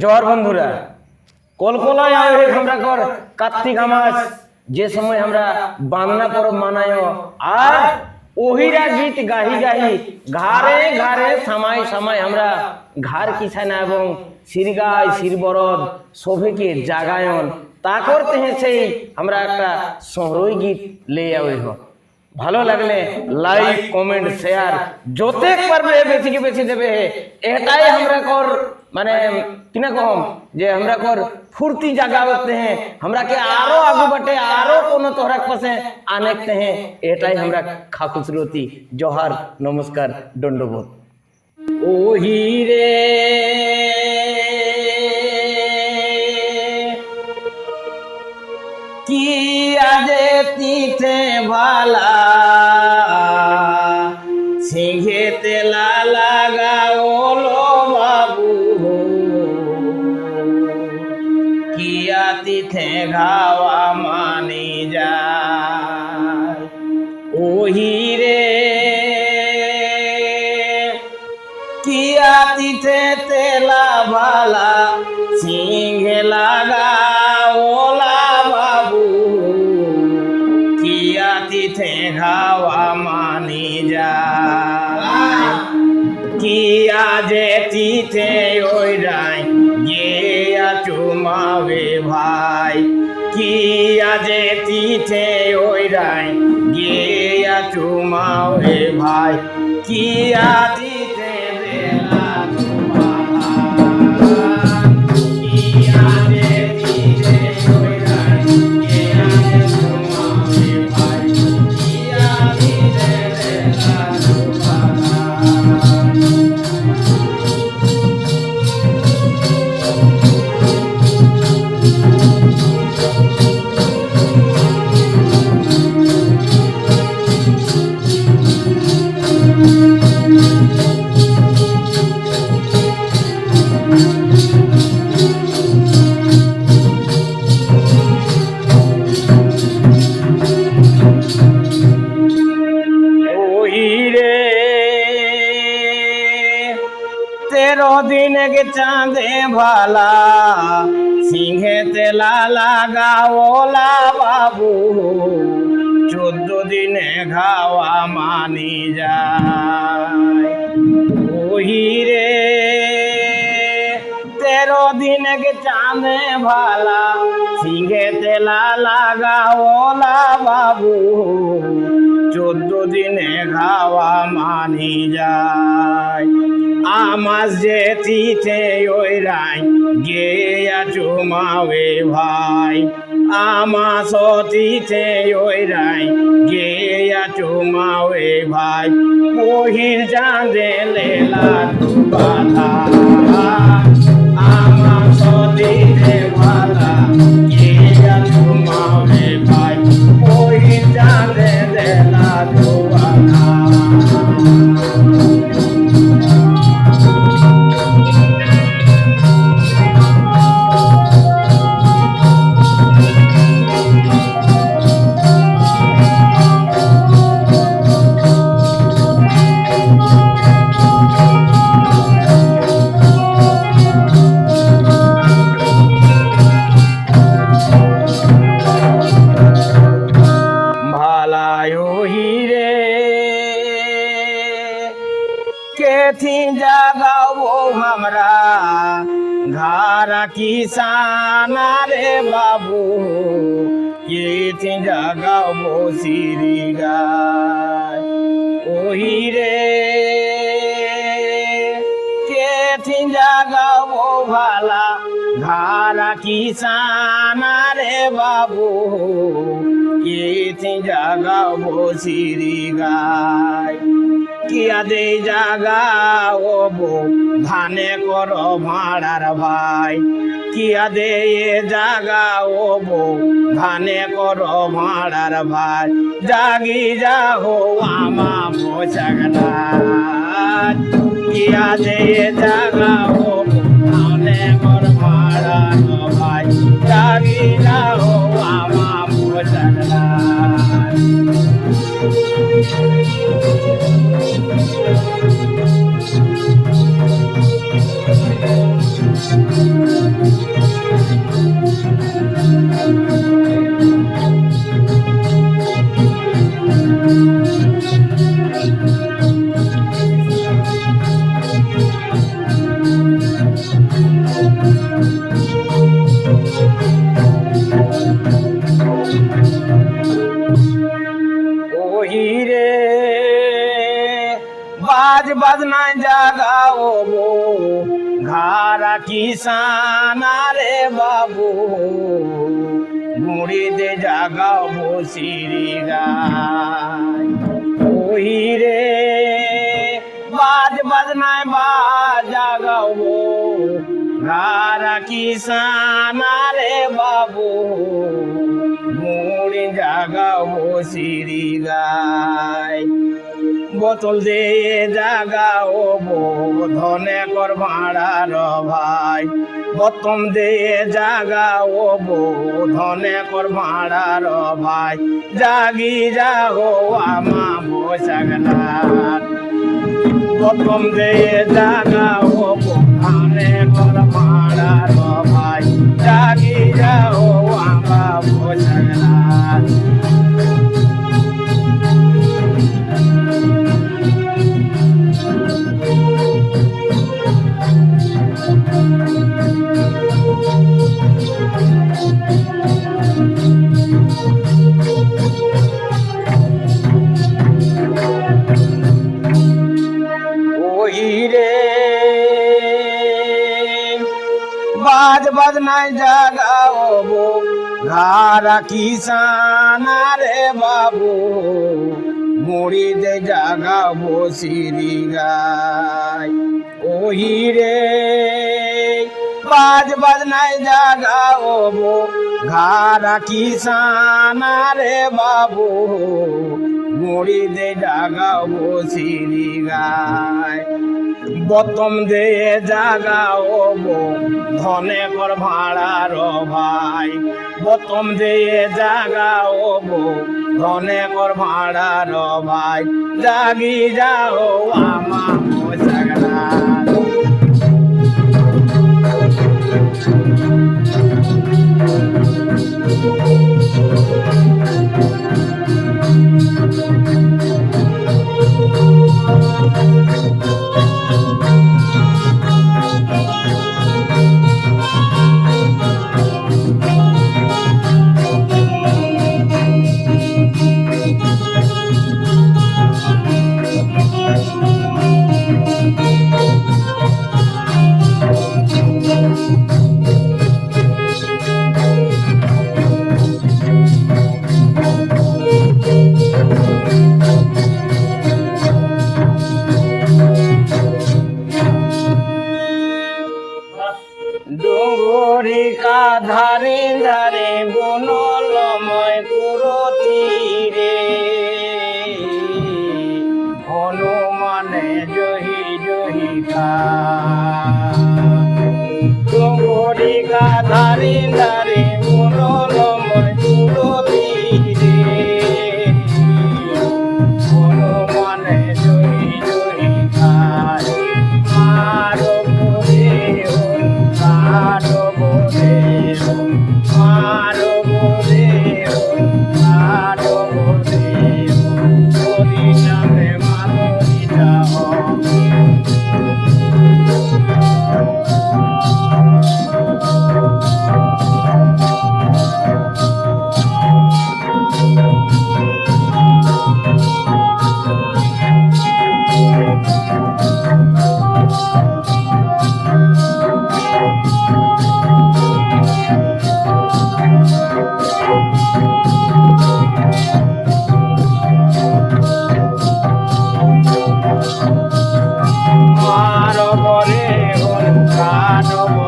জোহার বন্ধুরা কলকলায় আয় আমরা কর, কার্তিক আমাস যে সময় আমরা বাংলা পরব মানায়। আর ওহিরা গীত গাহি গাহি, ঘাড়ে ঘাড়ে সামাই সামাই আমরা ঘাড় কিছানা এবং শিরগায় শিরবরদ সবেকে জাগায়ন। তা করতে সেই আমরা একটা সহরই গীত লে আওই হোক ভালো লাগলে লাইক কমেন্ট শেয়ার যতে পারবে বেশি কে বেশি দেবে এটাই আমরা কর মানে কিনা কম যে আমরা কর ফুর্তি জাগাতে हैं हमरा के आरो आगू बटे आरो कोनो तोहरा पासे आनेते हैं एटाई हमरा खाकुसरती जोहार नमस्कार दंडबोध ओही रे তিথে ভালা সিংহে তেলা লাগাওলো বাবু। কিয়া তিথে ঘাওয়া মানি যা ওহি রে। কিয়া তিথে তেলা ভালা সিংহে লাগা কিয়া যে তিথে ওই রাই গিয়া চুমাবে ভাই? কিয়া যে তিথে ওই রাই গিয়া চুমাবে ভাই? কিয়া তেরো দিন গে চাঁদে ভালা। সিংহে তেলা লাগা ওলা বাবু। চোদ্দ দিনে ঘাওয়া মানি যায়। ওই রে তেরো দিন গে চাঁদে ভালা। সিংহে তেলা লাগা ওলা বাবু। চোদ্দ দিনে খাওয়া মানি যায়। আমার যে তিথে ওই রাই গেয়া চুমাবে ভাই। আমার সতীতে ওই রাই গেয়া চুমাবে ভাই। মহির চাঁদে লেলা বাধা আমার সতীতে কিসানা রে বাবু কেথি জাগাবো সিরি গায়। ওহি রে কেথি জাগাবো ভালা ঘারা কিসানা রে বাবু কেথি জাগাবো সিরি গায়। কিয়া দে জাগাও বো ধানে কর ভাড়ার ভাই। কিয়া দে এ জাগাও বো ধানে কর ভাড়ার ভাই। জাগি যাহো আমা মোচাগনা কিয়া দে বো ধানে কর ভাড়ার ভাই। জাগি যাহো আমা I'm sorry. জাগাও গো ঘারা কিসানা রে বাবু। মুড়িতে জাগাও বসিরি ওহি রে, বাজ বাজনায় বাজ জাগাও ঘারা কিসানা রে বাবু। মুড়ি জাগাও বসিরি গায়। বোতল দিয়ে জাগাও বো ধনে কর ভাড়ার ভাই। বোতম দিয়ে জাগাও বো ধনে কর ভাড়ার ভাই। জাগি যাও আমা বসাগলা প্রথম দিয়ে জাগাও বো ধনে কর ভাড়ার ভাই। জাগি যাও আমা বসাগলা বাজ বাজ নাই জাগাও ঘারা কিসানা রে বাবু। মুড়ি দে জাগাও বসিরি গায়। ওই রে বাজ বাজ নাই জাগাও ঘারা কিসানা রে বাবু। মুড়ি দে জাগাও বসিরি গায়। বতম দে জাগাও বো ধনে কর ভাড়ার ভাই। বতম দে জাগাও বো ধনে কর ভাড়ার ভাই। জাগি যাও আমা ডুঙ্গুরিকা ধারে ধারে বনলময় পুরো তীরে হনুমানে জহি জহিকা ডুঙ্গুরিকা ধারে ধারে não